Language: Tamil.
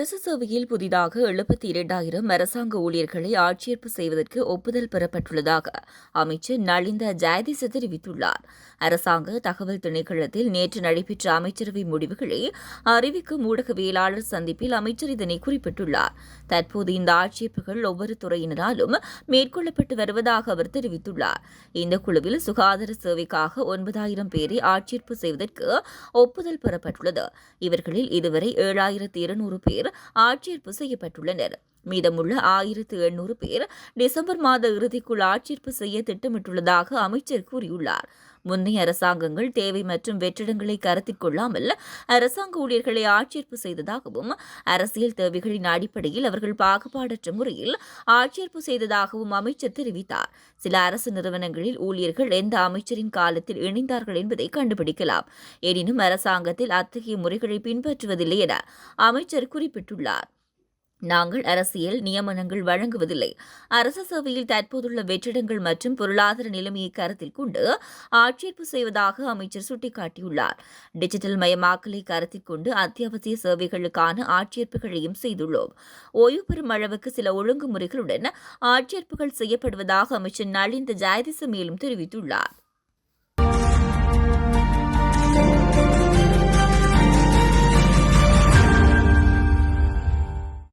அரசு சேவையில் புதிதாக எழுபத்தி இரண்டாயிரம் அரசாங்க ஊழியர்களை ஆட்சேர்ப்பு செய்வதற்கு ஒப்புதல் பெறப்பட்டுள்ளதாக அமைச்சர் நளிந்த ஜெயதிச தெரிவித்துள்ளார். அரசாங்க தகவல் திணைக்களத்தில் நேற்று நடைபெற்ற அமைச்சரவை முடிவுகளை அறிவிக்கும் ஊடகவியலாளர் சந்திப்பில் அமைச்சர் இதனை குறிப்பிட்டுள்ளார். தற்போது இந்த ஆட்சேர்ப்புகள் ஒவ்வொரு துறையினராலும் மேற்கொள்ளப்பட்டு வருவதாக அவர் தெரிவித்துள்ளார். இந்த குழுவில் சுகாதார சேவைக்காக ஒன்பதாயிரம் பேரை ஆட்சேர்ப்பு செய்வதற்கு ஒப்புதல் பெறப்பட்டுள்ளது. இவர்களில் இதுவரை ஏழாயிரத்து இருநூறு பேர் ஆட்சேர்ப்பு செய்யப்பட்டுள்ளனர். மீதமுள்ள ஆயிரத்து எண்ணூறு பேர் டிசம்பர் மாத இறுதிக்குள் ஆட்சேர்ப்பு செய்ய திட்டமிட்டுள்ளதாக அமைச்சர் கூறியுள்ளார். முந்தைய அரசாங்கங்கள் தேவை மற்றும் வெற்றிடங்களை கருத்தில் கொள்ளாமல் அரசாங்க ஊழியர்களை ஆட்சேர்ப்பு செய்ததாகவும் அரசியல் தேவைகளின் அடிப்படையில் அவர்கள் பாகுபாடற்ற முறையில் ஆட்சேர்ப்பு செய்ததாகவும் அமைச்சர் தெரிவித்தார். சில அரசு நிறுவனங்களில் ஊழியர்கள் எந்த அமைச்சரின் காலத்தில் இணைந்தார்கள் என்பதை கண்டுபிடிக்கலாம். எனினும் அரசாங்கத்தில் அத்தகைய முறைகளை பின்பற்றுவதில்லை என அமைச்சர் குறிப்பிட்டுள்ளார். நாங்கள் அரசியல் நியமனங்கள் வழங்குவதில்லை. அரசு சேவையில் தற்போதுள்ள வெற்றிடங்கள் மற்றும் பொருளாதார நிலைமையை கருத்தில் கொண்டு ஆட்சேர்ப்பு செய்வதாக அமைச்சர் சுட்டிக்காட்டியுள்ளார். டிஜிட்டல் மயமாக்கலை கருத்தில் கொண்டு அத்தியாவசிய சேவைகளுக்கான ஆட்சேர்ப்புகளையும் செய்துள்ளோம். ஓய்வு பெறும் அளவுக்கு சில ஒழுங்குமுறைகளுடன் ஆட்சேர்ப்புகள் செய்யப்படுவதாக அமைச்சர் நளிந்த ஜெயதிச மேலும் தெரிவித்துள்ளார்.